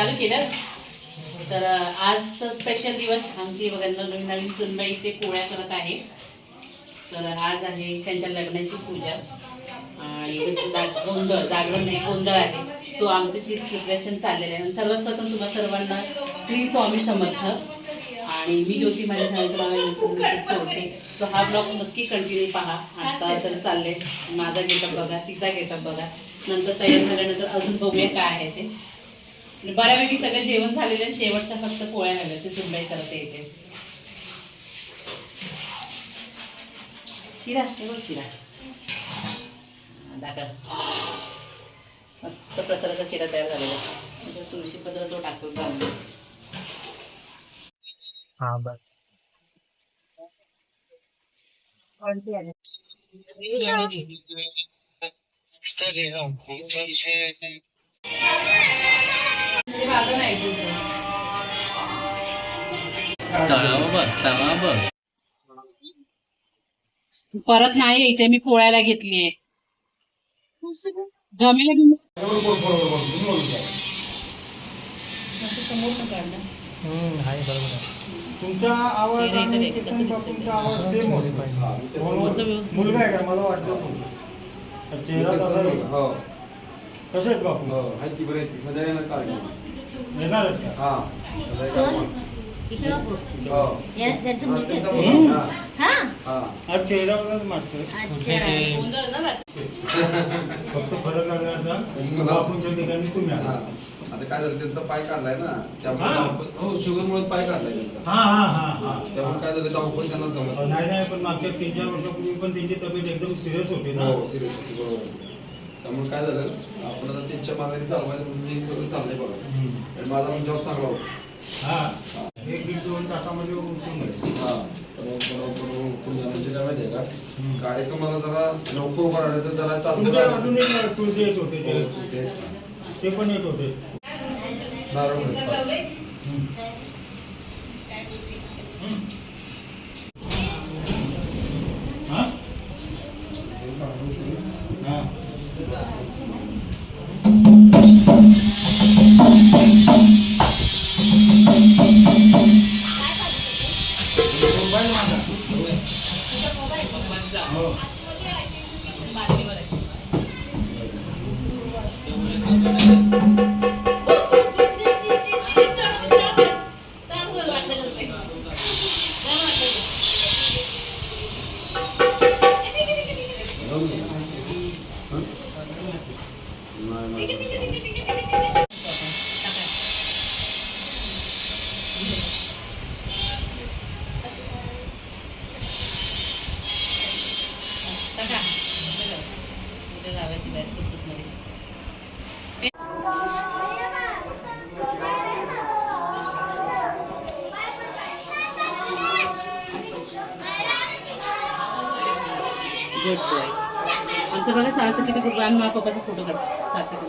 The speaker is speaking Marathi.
चालू केलं. तर आजचा स्पेशल दिवस आमची बघा नवीन नवीन सुनबाई ते पोळ्या करत आहे. तर आज आहे त्यांच्या लग्नाची पूजा. आणि गोंधळ जागरण नाही गोंधळ आहे. तो आमचे ती प्रिपरेशन चाललेलं आहे. आणि सर्वात प्रथम तुम्हाला सर्वांना श्री स्वामी समर्थ. आणि मी ज्योती माझ्या झाडाचं सोडते. तो हा ब्लॉग नक्की कंटिन्यू पहा. आता तर चालले माझा गेटअप बघा तिचा गेटअप बघा. नंतर तयार झाल्यानंतर अजून बघूया काय आहे ते. बऱ्यापैकी सगळं जेवण झालेलं आहे शेवटच्या फक्त पोळ्या झाल्या ते सुंबाई करता येते शिरा हे बघ शिरा दाखव. मस्त प्रसादाचा शिरा तयार झालेला. आहे नंतर तुळशी पत्र तो टाकतो. हा बस. तुझं. परत नाही यायचंय मी पोळ्याला घेतलीये तुमचा आवाज हे बापूंचा आवाज सेम होता. मुलगा आहे का? मला वाटलं. तर चेहरा तसा आहे. हो. कसे आहेत बापू हो आहेत की बरे आहेत की सध्या येणार काळ येणारच का हा सध्या कोण येणार. किशोर बापू हो या त्यांचं हा, मुलगा त्यांचा आहे. मुलगा. हा, हा हा. आज चेहऱ्यावरच मागतोय अच्छा गोंधळ ना रात्री. फक्त फरक लागला बापूंच्या ठिकाणी तुम्ही हा. आला आता काय झालं त्यांचा पाय काढलाय ना त्यामुळे हा. धावपळ- हो शुगरमुळे पाय काढलाय त्यांचा हा हा हा हा त्यामुळे काय झालं धावपळ त्यांना जमत नाही नाही पण मागच्या तीन चार वर्षापूर्वी पण त्यांची तब्येत एकदम सिरियस होती ना हो सिरियस होती बरोबर आहे. त्यामुळे काय झालं आपण आता त्यांच्या माघारी चालवायचं म्हणून हे सगळं चाललंय बघा. आणि माझा पण जॉब चांगला होता. हा. एक दीड दोन तासामध्ये. हा. जाण्याचे काय माहितीये का? कार्यक्रमाला जरा लवकर उभा राहिलं तर जरा तास अजून एक येत होते ते- ते- ते पण येत होते. नारळ मिळतात. हम्म. मोबाईल माझा. हो. गुड बॉय आमचं बघा सारखं किती गुड आम्ही माझ्या पप्पाचा फोटो काढतो. सारखं